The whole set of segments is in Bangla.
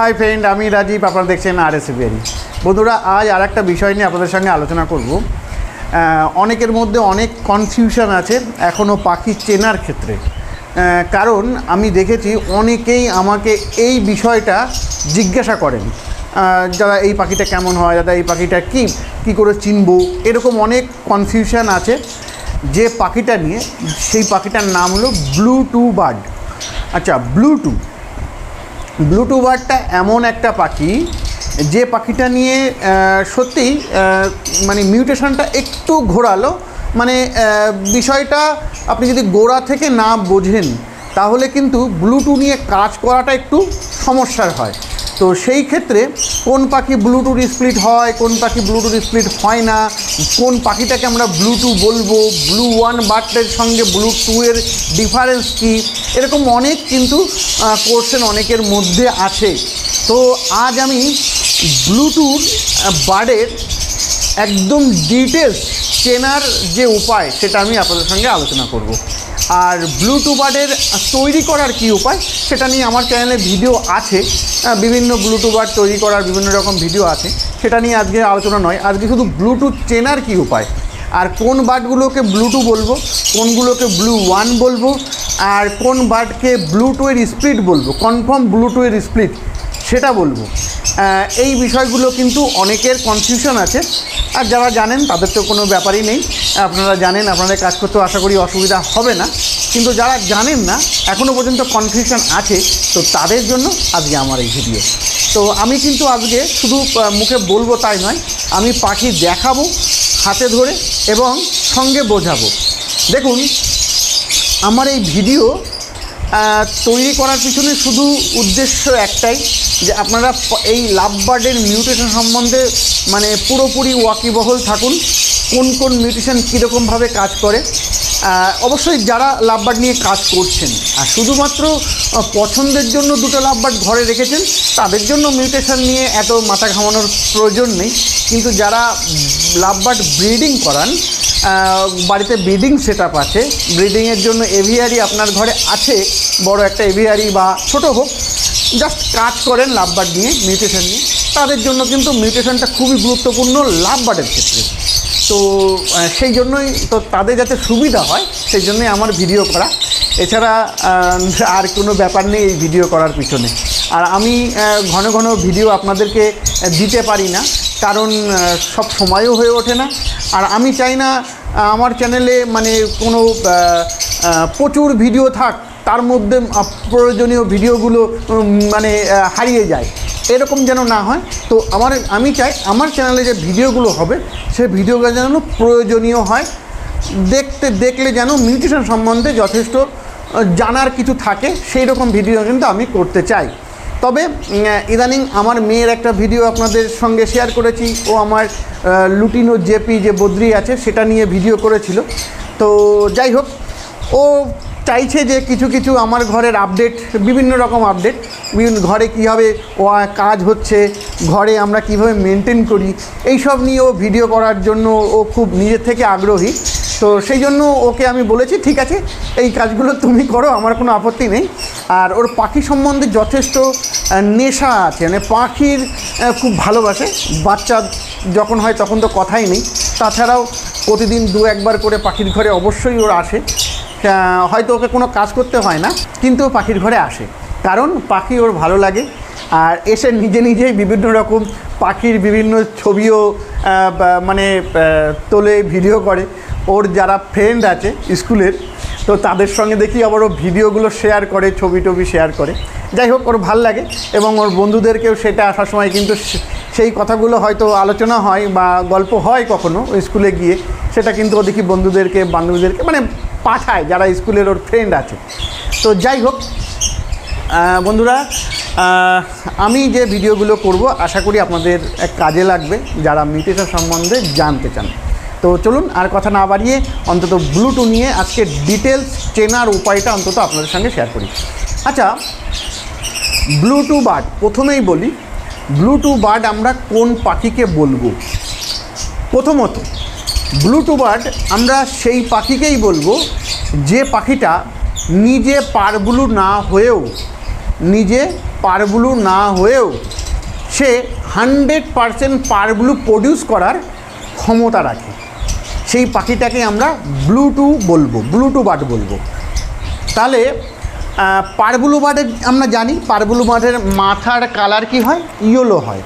হাই ফ্রেন্ড আমি রাজীব, আপনারা দেখছেন আর এস বন্ধুরা, আজ আর একটা বিষয় নিয়ে আপনাদের সঙ্গে আলোচনা করব। অনেকের মধ্যে অনেক কনফিউশন আছে এখনও পাখি চেনার ক্ষেত্রে। কারণ আমি দেখেছি অনেকেই আমাকে এই বিষয়টা জিজ্ঞাসা করেন। যারা এই পাখিটা কেমন হয় দাদা এই পাখিটা কি কি করে চিনব, এরকম অনেক কনফিউশন আছে। যে পাখিটা নিয়ে, সেই পাখিটার নাম হলো ব্লু টু বার্ড আচ্ছা ব্লু টু ব্লুটু বার্ডটা এমন একটা পাখি, যে পাখিটা নিয়ে সত্যি মানে মিউটেশনটা একটু ঘোরালো। মানে বিষয়টা আপনি যদি গোড়া থেকে না বোঝেন, তাহলে কিন্তু ব্লুটু নিয়ে কাজ করাটা একটু সমস্যার হয়। তো সেই ক্ষেত্রে কোন পাখি ব্লুটুথ স্প্লিট হয়, কোন পাখি ব্লুটুথ স্প্লিট হয় না, কোন পাখিটাকে আমরা ব্লুটু বলব ব্লু ওয়ান বার্ডের সঙ্গে ব্লু টু এর ডিফারেন্স কী? এরকম অনেক কিন্তু কোর্সেন অনেকের মধ্যে আছে। তো আজ আমি ব্লুটুথ বার্ডের একদম ডিটেলস চেনার যে উপায়, সেটা আমি আপনাদের সঙ্গে আলোচনা করব। আর ব্লুটুথ বার্ডের তৈরি করার কি উপায়, সেটা নিয়ে আমার চ্যানেলে ভিডিও আছে। বিভিন্ন ব্লুটুথ বার্ড তৈরি করার বিভিন্ন রকম ভিডিও আছে। সেটা নিয়ে আজকে আলোচনা নয়। আজকে শুধু ব্লুটুথ চেনার কি উপায়? আর কোন বার্ডগুলোকে ব্লুটু বলব, কোনগুলোকে ব্লু ওয়ান বলব, আর কোন বার্ডকে ব্লুটুয়ের স্প্লিট বলব কনফার্ম ব্লুটুয়ের স্প্লিট সেটা বলব। এই বিষয়গুলো কিন্তু অনেকের কনফিউশন আছে। আর যারা জানেন, তাদের তো কোনো ব্যাপারই নেই। আপনারা জানেন, আপনাদের কাজ করতে আশা করি অসুবিধা হবে না। কিন্তু যারা জানেন না এখনও পর্যন্ত কনফিউশন আছে, তো তাদের জন্য আজকে আমার এই ভিডিও তো আমি কিন্তু আজকে শুধু মুখে বলব তাই নয়, আমি পাখি দেখাবো, হাতে ধরে এবং সঙ্গে বোঝাবো। দেখুন, আমার এই ভিডিও তৈরি করার পিছনে শুধু উদ্দেশ্য একটাই, যে আপনারা এই লাভ বার্ডের মিউটেশন সম্বন্ধে মানে পুরোপুরি ওয়াকিবহল থাকুন, কোন কোন মিউটেশন কীরকমভাবে কাজ করে। অবশ্যই যারা লাভ বার্ড নিয়ে কাজ করছেন, আর শুধুমাত্র পছন্দের জন্য দুটো লাভ বার্ড ঘরে রেখেছেন, তাদের জন্য মিউটেশন নিয়ে এত মাথা ঘামানোর প্রয়োজন নেই। কিন্তু যারা লাভ বার্ড করান বাড়িতে ব্রিডিং সেট আপ আছে ব্রিডিংয়ের জন্য এভিয়ারি আপনার ঘরে আছে, বড় একটা এভিয়ারি বা ছোট হোক, জাস্ট কাজ করেন লাভবার্ড নিয়ে, মিউটেশন নিয়ে, তাদের জন্য কিন্তু মিউটেশনটা খুবই গুরুত্বপূর্ণ লাভবার্ডের ক্ষেত্রে। তো সেই জন্যই তো তাদের যাতে সুবিধা হয়, সেই জন্যই আমার ভিডিও করা। এছাড়া আর কোনো ব্যাপার নেই এই ভিডিও করার পিছনে। আর আমি ঘন ঘন ভিডিও আপনাদেরকে দিতে পারি না, কারণ সব সময়ও হয়ে ওঠে না। আর আমি চাই না আমার চ্যানেলে মানে কোনো প্রচুর ভিডিও থাক, তার মধ্যে প্রয়োজনীয় ভিডিওগুলো মানে হারিয়ে যায়। এরকম যেন না হয়। তো আমার, আমি চাই আমার চ্যানেলে যে ভিডিওগুলো হবে, সেই ভিডিওগুলো যেন প্রয়োজনীয় হয়। দেখতে, দেখলে যেন মিউটেশন সম্বন্ধে যথেষ্ট জানার কিছু থাকে, সেই রকম ভিডিও কিন্তু আমি করতে চাই। তবে ইদানিং আমার মেয়ের একটা ভিডিও আপনাদের সঙ্গে শেয়ার করেছি। ও আমার লুটিনো জেপি যে বদ্রি আছে, সেটা নিয়ে ভিডিও করেছিল। তো যাই হোক, ও চাইছে যে কিছু কিছু আমার ঘরের আপডেট বিভিন্ন রকম আপডেট বিভিন্ন ঘরে কীভাবে ও কাজ হচ্ছে, ঘরে আমরা কীভাবে মেনটেন করি, এইসব নিয়ে ও ভিডিও করার জন্য ও খুব নিজের থেকে আগ্রহী। তো সেই জন্য ওকে আমি বলেছি, ঠিক আছে, এই কাজগুলো তুমি করো, আমার কোনো আপত্তি নেই। আর ওর পাখি সম্বন্ধে যথেষ্ট নেশা আছে। মানে পাখির খুব ভালোবাসে। বাচ্চা যখন হয় তখন তো কথাই নেই। তাছাড়াও প্রতিদিন দু একবার করে পাখির ঘরে অবশ্যই ওর আসে। হয়তো ওকে কোনো কাজ করতে হয় না, কিন্তু পাখির ঘরে আসে। কারণ পাখি ওর ভালো লাগে, আর এসে নিজে নিজেই বিভিন্ন রকম পাখির বিভিন্ন ছবিও মানে তোলে, ভিডিও করে। ওর যারা ফ্রেন্ড আছে স্কুলের, তো তাদের সঙ্গে দেখি আবার ও ভিডিওগুলো শেয়ার করে, ছবি টবি শেয়ার করে। যাই হোক, ওর ভালো লাগে, এবং ওর বন্ধুদেরকেও সেটা আসার সময় কিন্তু সেই কথাগুলো হয়তো আলোচনা হয় বা গল্প হয় কখনো স্কুলে গিয়ে, সেটা কিন্তু ও দেখি বন্ধুদেরকে, বান্ধবীদেরকে মানে পাঠায়, যারা স্কুলের ওর ফ্রেন্ড আছে। তো যাই হোক বন্ধুরা আমি যে ভিডিওগুলো করব, আশা করি আপনাদের এক কাজে লাগবে, যারা মিউটেশন সম্বন্ধে জানতে চান। তো চলুন, আর কথা না বাড়িয়ে অন্তত ব্লুটু নিয়ে আজকে ডিটেলস চেনার উপায়টা অন্তত আপনাদের সঙ্গে শেয়ার করি। আচ্ছা ব্লুটু বার্ড, প্রথমেই বলি ব্লুটু বার্ড আমরা কোন পাখিকে বলব? প্রথমত ব্লুটু বার্ড আমরা সেই পাখিকেই বলব যে পাখিটা নিজে পারবুলু না হয়েও, নিজে পারব্লু না হয়েও সে hundred percent par blue produce করার ক্ষমতা রাখে। সেই পাখিটাকে আমরা ব্লুটু বলব ব্লুটু বার্ড বলব। তাহলে পারবুলু বার্ডের আমরা জানি, পারবুলু বার্ডের মাথার কালার কি হয়? ইয়েলো হয়।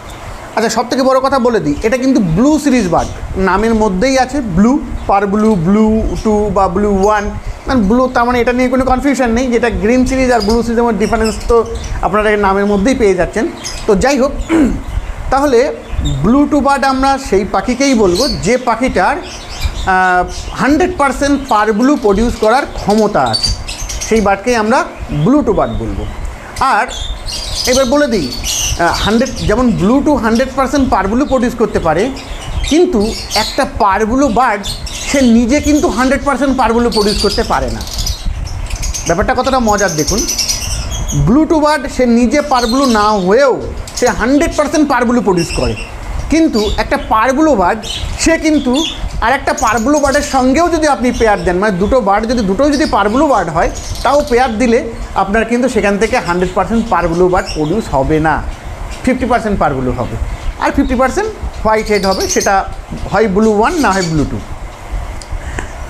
আচ্ছা সব থেকে বড়ো কথা বলে দিই, এটা কিন্তু ব্লু সিরিজ বার্ড নামের মধ্যেই আছে blue par blue blue two বা ব্লু ওয়ান মানে ব্লু তার মানে এটা নিয়ে কোনো কনফিউশন নেই, যেটা গ্রিন সিরিজ আর ব্লু সিরিজের মধ্যে ডিফারেন্স তো আপনারা নামের মধ্যেই পেয়ে যাচ্ছেন। তো যাই হোক, তাহলে ব্লু টু বার্ড আমরা সেই পাখিকেই বলব, যে পাখিটার hundred percent par blue produce করার ক্ষমতা আছে। সেই বার্ডকেই আমরা ব্লু টু বার্ড বলব। আর এবার বলে দিই হান্ড্রেড যেমন blue two hundred percent par blue produce করতে পারে, কিন্তু একটা পারবুলু বার্ড সে নিজে কিন্তু হান্ড্রেড পারসেন্ট পারবুলু প্রডিউস করতে পারে না। ব্যাপারটা কতটা মজার দেখুন। ব্লু টু বার্ড সে নিজে পারবুলু না হয়েও সে hundred percent par blue produce করে। কিন্তু একটা পারবুলু বার্ড সে কিন্তু আর একটা পারবুলু বার্ডের সঙ্গেও যদি আপনি পেয়ার দেন মানে দুটো বার্ড যদি, দুটোই যদি পারবুলু বার্ড হয়, তাও পেয়ার দিলে আপনার কিন্তু সেখান থেকে hundred percent par blue bird produce হবে না। ফিফটি পার্সেন্ট পারবুলু হবে। আর ফিফটি পার্সেন্ট হোয়াইট হেড হবে, সেটা হয় ব্লু ওয়ান না হয় ব্লু টু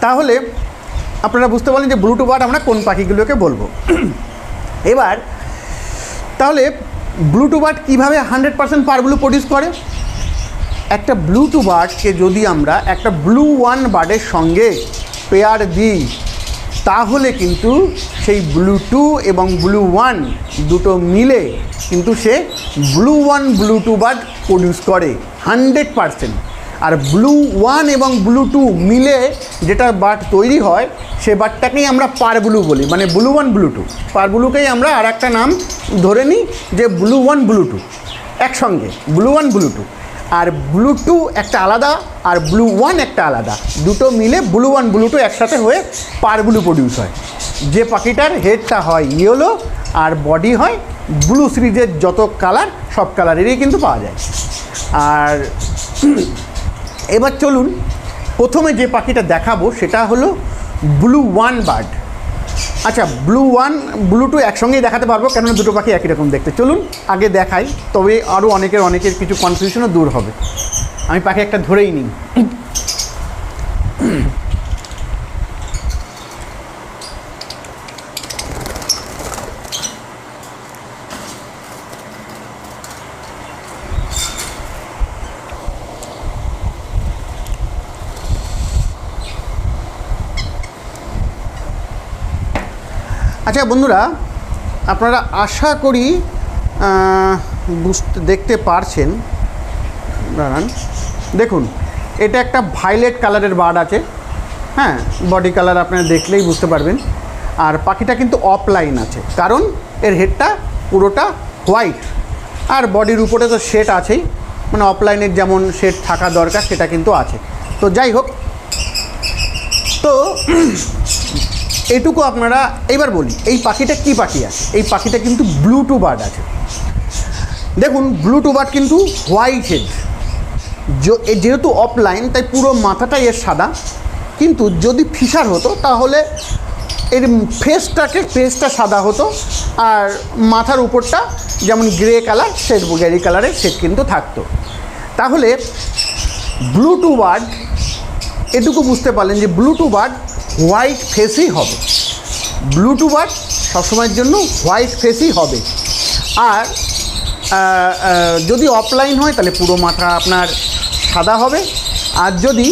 তাহলে আপনারা বুঝতে পারলেন যে ব্লুটু বার্ড আমরা কোন পাখিগুলোকে বলব। এবার, তাহলে ব্লুটু বার্ড কীভাবে হান্ড্রেড পার্সেন্ট পারগুলো প্রডিউস করে? একটা ব্লুটু বার্ডকে যদি আমরা একটা ব্লু ওয়ান বার্ডের সঙ্গে পেয়ার দিই, তাহলে কিন্তু সেই ব্লু টু এবং ব্লু ওয়ান দুটো মিলে কিন্তু সে blue one blue two bird produce করে হান্ড্রেড পারসেন্ট আর ব্লু ওয়ান এবং ব্লু টু মিলে যেটা বার্ড তৈরি হয়, সে বার্ডটাকেই আমরা পার ব্লু বলি মানে blue one blue two par ব্লুকেই আমরা আর একটা নাম ধরে নিই, যে ব্লু ওয়ান ব্লু টু একসঙ্গে ব্লু ওয়ান ব্লু টু আর ব্লু টু একটা আলাদা আর ব্লু ওয়ান একটা আলাদা। দুটো মিলে ব্লু ওয়ান ব্লু টু একসাথে হয়ে পার ব্লু প্রডিউস হয়। যে পাখিটার হেডটা হয় ইয়েলো আর বডি হয় ব্লু সিরিজের যত কালার সব কালারেরই কিন্তু পাওয়া যায়। আর এবার চলুন, প্রথমে যে পাখিটা দেখাবো সেটা হলো ব্লু ওয়ান বার্ড আচ্ছা ব্লু ওয়ান ব্লু টু একসঙ্গেই দেখাতে পারব, কেননা দুটো পাখি একই রকম দেখতে। চলুন, আগে দেখাই, তবে আরও অনেকের অনেকের কিছু কনফিউশনও দূর হবে। আমি পাখি একটা ধরেই নিই। আচ্ছা বন্ধুরা, আপনারা আশা করি বুঝতে, দেখতে পারছেন। দাঁড়ান। দেখুন, এটা একটা ভাইলেট কালারের বার্ড আছে। হ্যাঁ বডি কালার আপনারা দেখলেই বুঝতে পারবেন। আর পাখিটা কিন্তু অফলাইন আছে, কারণ এর হেডটা পুরোটা হোয়াইট আর বডির উপরে তো শেড আছেই। মানে অফলাইনের যেমন শেড থাকা দরকার, সেটা কিন্তু আছে। তো যাই হোক, তো এটুকু আপনারা এবার বলি, এই পাখিটা কি পাখি আছে? এই পাখিটা কিন্তু ব্লু টু বার্ড আছে। দেখুন ব্লু টু বার্ড কিন্তু হোয়াইট হেড যেহেতু অফলাইন তাই পুরো মাথাটাই এর সাদা। কিন্তু যদি ফিশার হতো, তাহলে এর ফেসটাকে ফেসটা সাদা হতো, আর মাথার উপরটা যেমন গ্রে কালার শেড গ্যারি কালারের শেড কিন্তু থাকতো। তাহলে ব্লু টু বার্ড এটুকু বুঝতে পারলেন যে ব্লু টু বার্ড হোয়াইট ফেসই হবে। ব্লু টু সবসময়ের জন্য হোয়াইট ফেসই হবে। আর যদি অফলাইন হয় তাহলে পুরো মাথা আপনার সাদা হবে। আর যদি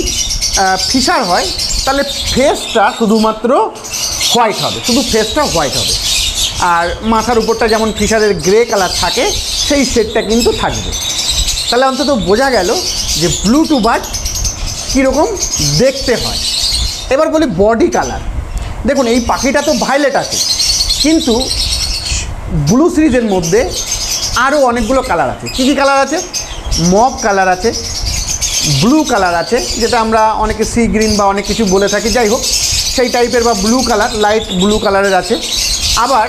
ফিশার হয় তাহলে ফেসটা শুধুমাত্র হোয়াইট হবে, শুধু ফেসটা হোয়াইট হবে। আর মাথার উপরটা যেমন ফিশারের গ্রে কালার থাকে, সেই শেডটা কিন্তু থাকবে। তাহলে অন্তত বোঝা গেল যে ব্লু টু বার্ড কীরকম দেখতে হয়। এবার বলি বডি কালার। দেখুন, এই পাখিটা তো ভায়োলেট আছে, কিন্তু ব্লু সিরিজের মধ্যে আরও অনেকগুলো কালার আছে। কী কী কালার আছে? মব কালার আছে, ব্লু কালার আছে, যেটা আমরা অনেকে সি গ্রিন বা অনেক কিছু বলে থাকি, যাই হোক, সেই টাইপের বা ব্লু কালার, লাইট ব্লু কালারের আছে। আবার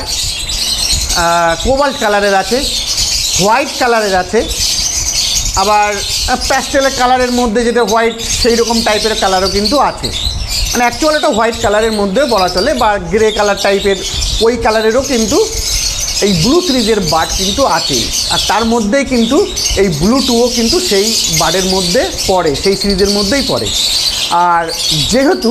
কোবাল্ট কালারের আছে, হোয়াইট কালারের আছে, আবার প্যাস্টেলের কালারের মধ্যে যেটা হোয়াইট, সেই রকম টাইপের কালারও কিন্তু আছে। মানে অ্যাকচুয়াল এটা হোয়াইট কালারের মধ্যেও বলা চলে, বা গ্রে কালার টাইপের ওই কালারেরও কিন্তু এই ব্লু সিরিজের বার্ড কিন্তু আছে। আর তার মধ্যেই কিন্তু এই ব্লু টুও কিন্তু সেই বার্ডের মধ্যে পড়ে, সেই সিরিজের মধ্যেই পড়ে। আর যেহেতু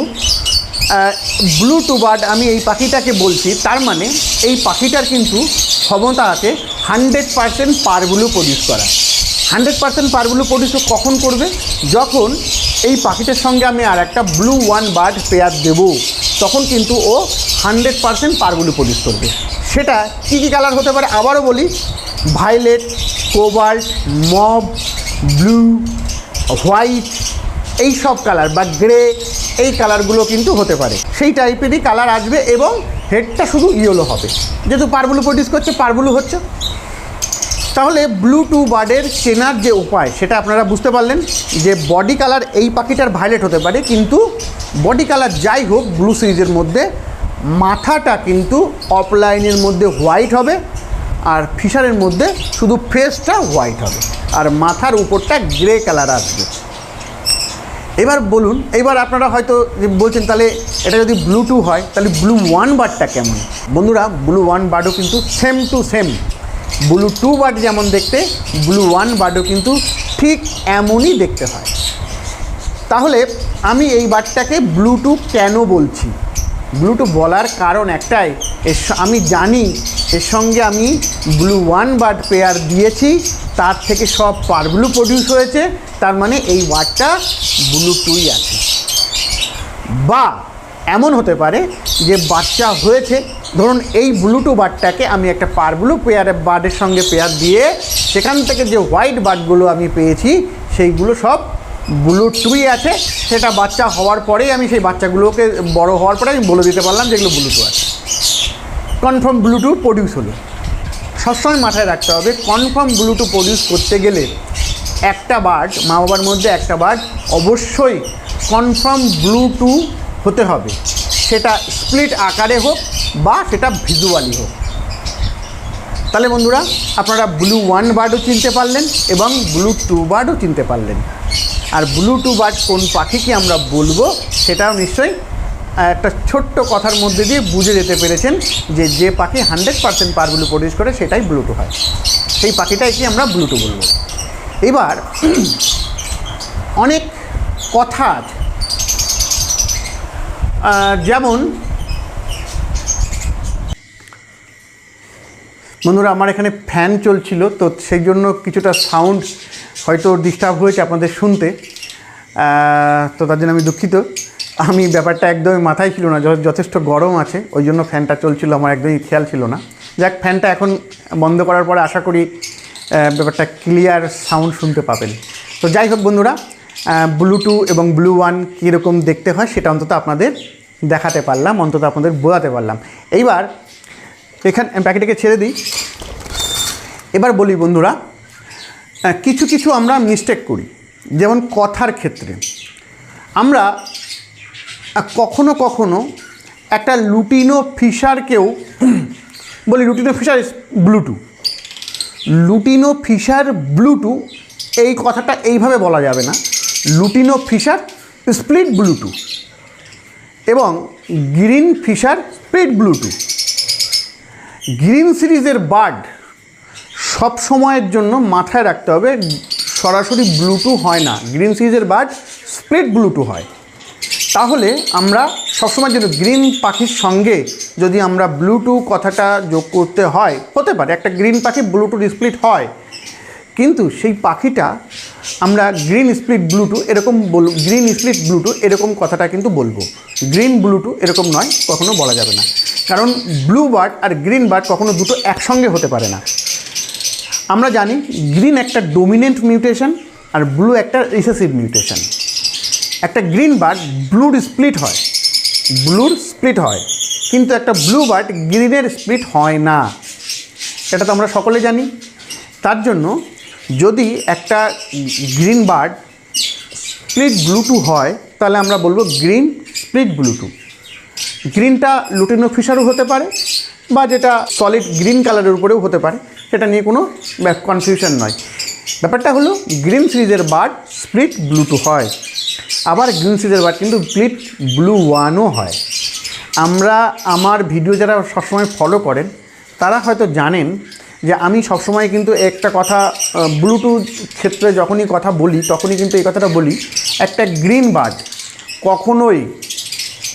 ব্লু টু বার্ড আমি এই পাখিটাকে বলছি, তার মানে এই পাখিটার কিন্তু ক্ষমতা আছে হান্ড্রেড পারসেন্ট পারগুলো প্রডিউস করা হান্ড্রেড পার্সেন্ট পারগুলো প্রডিউস কখন করবে? যখন এই পাখিটার সঙ্গে আমি আর একটা ব্লু ওয়ান বার্ড পেয়ার দেব। তখন কিন্তু ও হান্ড্রেড পার্সেন্ট পারগুলো প্রডিউস করবে। সেটা কী কী কালার হতে পারে আবারও বলি violet cobalt mauve blue white এই সব কালার বা গ্রে এই কালারগুলো কিন্তু হতে পারে। সেই টাইপেরই কালার আসবে এবং হেডটা শুধু ইয়েলো হবে। যেহেতু পারগুলো প্রডিউস করছে, পারগুলো হচ্ছে তাহলে ব্লু টু বার্ডের চেনার যে উপায়, সেটা আপনারা বুঝতে পারলেন যে বডি কালার এই পাখিটার ভায়োলেট হতে পারে, কিন্তু বডি কালার যাই হোক ব্লু সিরিজের মধ্যে মাথাটা কিন্তু অফলাইনের মধ্যে হোয়াইট হবে, আর ফিশারের মধ্যে শুধু ফেসটা হোয়াইট হবে, আর মাথার উপরটা গ্রে কালার আসবে। এবার বলুন, এবার আপনারা হয়তো বলছেন, তাহলে এটা যদি ব্লু টু হয়, তাহলে ব্লু ওয়ান বার্ডটা কেমন? বন্ধুরা ব্লু ওয়ান বার্ডও কিন্তু same to same blue two bird যেমন দেখতে, ব্লু ওয়ান বার্ডও কিন্তু ঠিক এমনই দেখতে হয়। তাহলে আমি এই বার্ডটাকে ব্লু টু কেন বলছি? ব্লু টু বলার কারণ একটাই, এর আমি জানি এর সঙ্গে আমি ব্লু ওয়ান বার্ড পেয়ার দিয়েছি, তার থেকে সব পারগুলো প্রডিউস হয়েছে, তার মানে এই বার্ডটা ব্লু টুই আছে। বা এমন হতে পারে যে বাচ্চা হয়েছে ধরুন এই ব্লুটু বার্ডটাকে আমি একটা পারব্লু পেয়ারের বার্ডের সঙ্গে পেয়ার দিয়ে সেখান থেকে যে হোয়াইট বার্ডগুলো আমি পেয়েছি, সেইগুলো সব ব্লু টুই আছে। সেটা বাচ্চা হওয়ার পরেই আমি সেই বাচ্চাগুলোকে বড় হওয়ার পরে আমি বলে দিতে পারলাম যেগুলো ব্লুটু আছে। কনফার্ম ব্লুটু প্রডিউস হলো। সবসময় মাথায় রাখতে হবে কনফার্ম ব্লুটু প্রডিউস করতে গেলে একটা বার্ড মা বাবার মধ্যে একটা বার্ড অবশ্যই কনফার্ম ব্লুটু হতে হবে। সেটা স্প্লিট আকারে হোক বা সেটা ভিজুয়ালি হোক। তাহলে বন্ধুরা, আপনারা ব্লু ওয়ান বার্ডও চিনতে পারলেন এবং ব্লু টু বার্ডও চিনতে পারলেন। আর ব্লু টু বার্ড কোন পাখিকে আমরা বলব, সেটাও নিশ্চয়ই একটা ছোট্ট কথার মধ্যে দিয়ে বুঝে যেতে পেরেছেন যে যে পাখি হান্ড্রেড পার্সেন্ট পারগুলো প্রডিউস করে, সেটাই ব্লুটু হয়। সেই পাখিটাকে আমরা ব্লুটু বলব? এবার, অনেক কথা আছে। যেমন বন্ধুরা, আমার এখানে ফ্যান চলছিল, তো সেই জন্য কিছুটা সাউন্ড হয়তো ডিস্টার্ব হয়েছে আপনাদের শুনতে। তো তার জন্য আমি দুঃখিত। আমি ব্যাপারটা একদমই মাথায় ছিল না যথেষ্ট গরম আছে, ওই জন্য ফ্যানটা চলছিল, আমার একদমই খেয়াল ছিল না। যাক, ফ্যানটা এখন বন্ধ করার পরে আশা করি ব্যাপারটা ক্লিয়ার সাউন্ড শুনতে পাবেন। তো যাই হোক বন্ধুরা ব্লু টু এবং ব্লু ওয়ান কীরকম দেখতে হয়, সেটা অন্তত আপনাদের দেখাতে পারলাম, অন্তত আপনাদের বোঝাতে পারলাম। এইবার এখানে প্যাকেটটাকে ছেড়ে দিই। এবার বলি বন্ধুরা কিছু কিছু আমরা মিস্টেক করি, যেমন কথার ক্ষেত্রে। আমরা কখনো কখনো একটা লুটিনো ফিশারকেও, বলি lutino Fischer blue two lutino Fischer blue two এই কথাটা এইভাবে বলা যাবে না। লুটিনো ফিশার স্প্লিট ব্লুটু এবং green Fischer split blue two green সিরিজের বার্ড সব সময়ের জন্য মাথায় রাখতে হবে, সরাসরি ব্লুটু হয় না। গ্রিন সিরিজের বার্ড স্প্লিট ব্লুটু হয়। তাহলে আমরা সবসময় জন্য গ্রিন পাখির সঙ্গে যদি আমরা ব্লুটু কথাটা যোগ করতে হয়, হতে পারে, একটা গ্রিন পাখি ব্লুটু স্প্লিট হয়, কিন্তু সেই পাখিটা আমরা গ্রিন স্প্লিট ব্লুটু এরকম বল, গ্রিন স্প্লিট ব্লুটু এরকম কথাটা কিন্তু বলব। গ্রিন ব্লুটু এরকম নয়, কখনো বলা যাবে না। কারণ ব্লু বার্ড আর গ্রিন বার্ড কখনো দুটো একসঙ্গে হতে পারে না। আমরা জানি গ্রিন একটা ডোমিনেন্ট মিউটেশন আর ব্লু একটা রিসেসিভ মিউটেশন একটা গ্রিন বার্ড ব্লুর স্প্লিট হয় ব্লুর স্প্লিট হয়, কিন্তু একটা ব্লু বার্ড গ্রিনের স্প্লিট হয় না। এটা তো আমরা সকলে জানি। তার জন্য যদি একটা গ্রিন বার্ড স্প্লিট ব্লুটু হয়, তাহলে আমরা বলব গ্রিন স্প্লিট ব্লুটু গ্রিনটা লুটিনো ফিশারও হতে পারে, বা যেটা সলিড গ্রিন কালারের উপরেও হতে পারে, সেটা নিয়ে কোনো কনফিউশন নয়। ব্যাপারটা হলো গ্রিন সিরিজের বার্ড স্প্লিট ব্লুটু হয়। আবার গ্রিন সিরিজের বার্ড কিন্তু স্প্লিট ব্লু ওয়ানও হয়। আমরা, আমার ভিডিও যারা সবসময় ফলো করেন, তারা হয়তো জানেন যে আমি সবসময় কিন্তু একটা কথা ব্লুটুথ ক্ষেত্রে যখনই কথা বলি, তখনই কিন্তু এই কথাটা বলি, একটা গ্রিন বার্ড কখনোই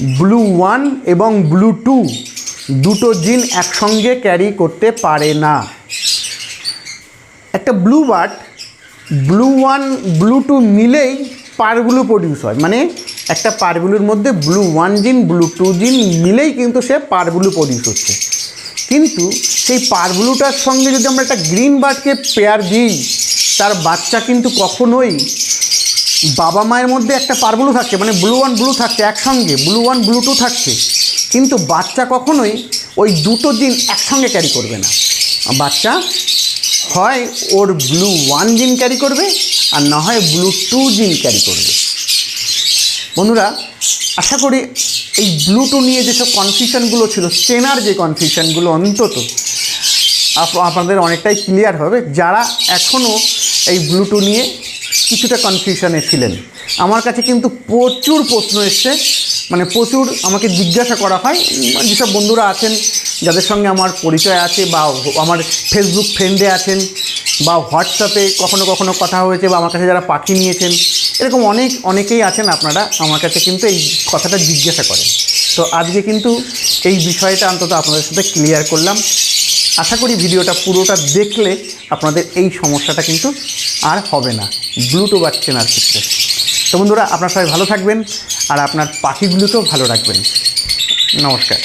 ব্লু ওয়ান এবং ব্লু টু দুটো জিন একসঙ্গে ক্যারি করতে পারে না। একটা blue bird, blue one, blue two মিলেই পারগুলো প্রডিউস হয়। মানে একটা পারগুলোর মধ্যে blue one gene, blue two gene মিলেই কিন্তু সে পারগুলো প্রডিউস হচ্ছে। কিন্তু সেই পারগুলোটার সঙ্গে যদি আমরা একটা গ্রিন বার্ডকে পেয়ার দিই, তার বাচ্চা কিন্তু কখনোই বাবা মায়ের মধ্যে একটা পারগুলো থাকছে মানে ব্লু ওয়ান ব্লু থাকছে, একসঙ্গে ব্লু ওয়ান ব্লু টু থাকছে। কিন্তু বাচ্চা কখনোই ওই দুটো জিন একসঙ্গে ক্যারি করবে না। বাচ্চা হয় ওর ব্লু ওয়ান জিন ক্যারি করবে, আর না হয় ব্লু টু জিন ক্যারি করবে। বন্ধুরা, আশা করি এই ব্লুটু নিয়ে যেসব কনফিউশনগুলো ছিল, চেনার যে কনফিউশনগুলো অন্তত, আপ- আপনাদের অনেকটাই ক্লিয়ার হবে। যারা এখনও এই ব্লুটু নিয়ে কিছুটা কনফিউশনে ছিলেন। আমার কাছে কিন্তু প্রচুর প্রশ্ন এসছে। মানে প্রচুর আমাকে জিজ্ঞাসা করা হয়। যেসব বন্ধুরা আছেন, যাদের সঙ্গে আমার পরিচয় আছে বা আমার ফেসবুক ফ্রেন্ডে আছেন বা হোয়াটসঅ্যাপে কখনো কখনো কথা হয়েছে বা আমার কাছে যারা পাখি নিয়েছেন, এরকম অনেক, অনেকেই আছেন আপনারা, আমার কাছে কিন্তু এই কথাটা জিজ্ঞাসা করেন। তো আজকে কিন্তু এই বিষয়টা অন্তত আপনাদের সাথে ক্লিয়ার করলাম। আশা করি ভিডিওটা পুরোটা দেখলে আপনাদের এই সমস্যাটা কিন্তু আর হবে না। ব্লুটো বা চেনার ক্ষেত্রে। তো বন্ধুরা, আপনার সবাই ভালো থাকবেন আর আপনার পাখিগুলোকেও ভালো রাখবেন। নমস্কার।